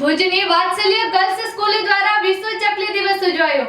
ભુજની વાત્સલ્ય girls school દ્વારા વિશ્વ ચકલી દિવસ ઉજવાયો.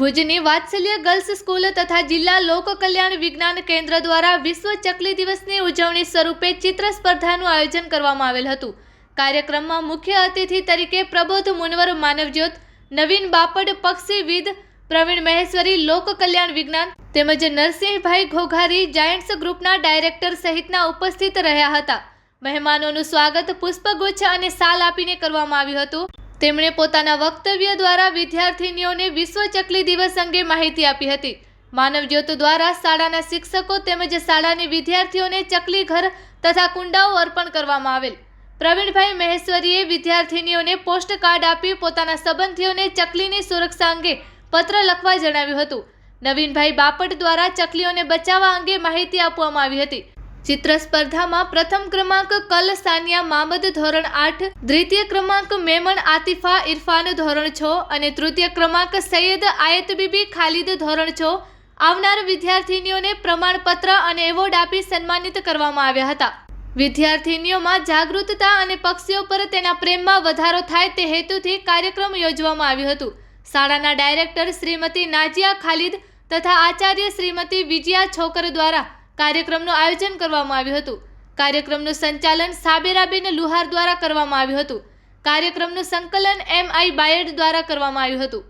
ભુજની વાત્સલ્ય ગર્લ્સ સ્કૂલ તથા જિલ્લા લોક કલ્યાણ વિજ્ઞાન કેન્દ્ર દ્વારા વિશ્વ ચકલી દિવસની ઉજવણી સ્વરૂપે ચિત્ર સ્પર્ધાનું આયોજન કરવામાં આવેલ હતું. કાર્યક્રમમાં મુખ્ય અતિથિ તરીકે પ્રબોધ મુનવર માનવજ્યોત, નવીન બાપડ, પક્ષીવિદ, પ્રવીણ મહેશ્વરી, લોક કલ્યાણ વિજ્ઞાન તેમજ નરસિંહભાઈ ઘોઘારી, જાયન્ટ્સ ગ્રુપના ડાયરેક્ટર સહિતના ઉપસ્થિત રહ્યા હતા. મહેમાનોનું સ્વાગત પુષ્પગુચ્છ અને સાલ આપીને કરવામાં આવ્યું હતું. તેમણે પોતાના વક્તવ્ય દ્વારા વિદ્યાર્થીનીઓને વિશ્વ ચકલી દિવસ અંગે માહિતી આપી હતી. માનવજ્યોત દ્વારા શાળાના શિક્ષકો તેમજ શાળાની વિદ્યાર્થીઓને ચકલી ઘર તથા કુંડાઓ અર્પણ કરવામાં આવેલ. પ્રવીણભાઈ મહેશ્વરીએ વિદ્યાર્થીનીઓને પોસ્ટ કાર્ડ આપી પોતાના સંબંધીઓને ચકલીની સુરક્ષા અંગે પત્ર લખવા જણાવ્યું હતું. નવીનભાઈ બાપટ દ્વારા ચકલીઓને બચાવવા અંગે માહિતી આપવામાં આવી હતી. ચિત્ર સ્પર્ધામાં પ્રથમ ક્રમાંક કલ સાનિયા મામદ ધોરણ આઠ, દ્વિતીય ક્રમાંક મેમણ આતિફા ઇરફાન ધોરણ છ અને તૃતીય ક્રમાંક સૈયદ આયત બીબી ખાલિદ ધોરણ છ. આવનાર વિદ્યાર્થીનીઓને પ્રમાણપત્ર અને એવોર્ડ આપી સન્માનિત કરવામાં આવ્યા હતા. વિદ્યાર્થીનીઓમાં જાગૃતતા અને પક્ષીઓ પર તેના પ્રેમમાં વધારો થાય તે હેતુથી કાર્યક્રમ યોજવામાં આવ્યું હતું. શાળાના ડાયરેક્ટર શ્રીમતી નાજિયા ખાલિદ તથા આચાર્ય શ્રીમતી વિજયા છોકર દ્વારા કાર્યક્રમનું આયોજન કરવામાં આવ્યું હતું. કાર્યક્રમનું સંચાલન સાબેરાબેન લુહાર દ્વારા કરવામાં આવ્યું હતું. કાર્યક્રમનું સંકલન એમ આઈ બાયડ દ્વારા કરવામાં આવ્યું હતું.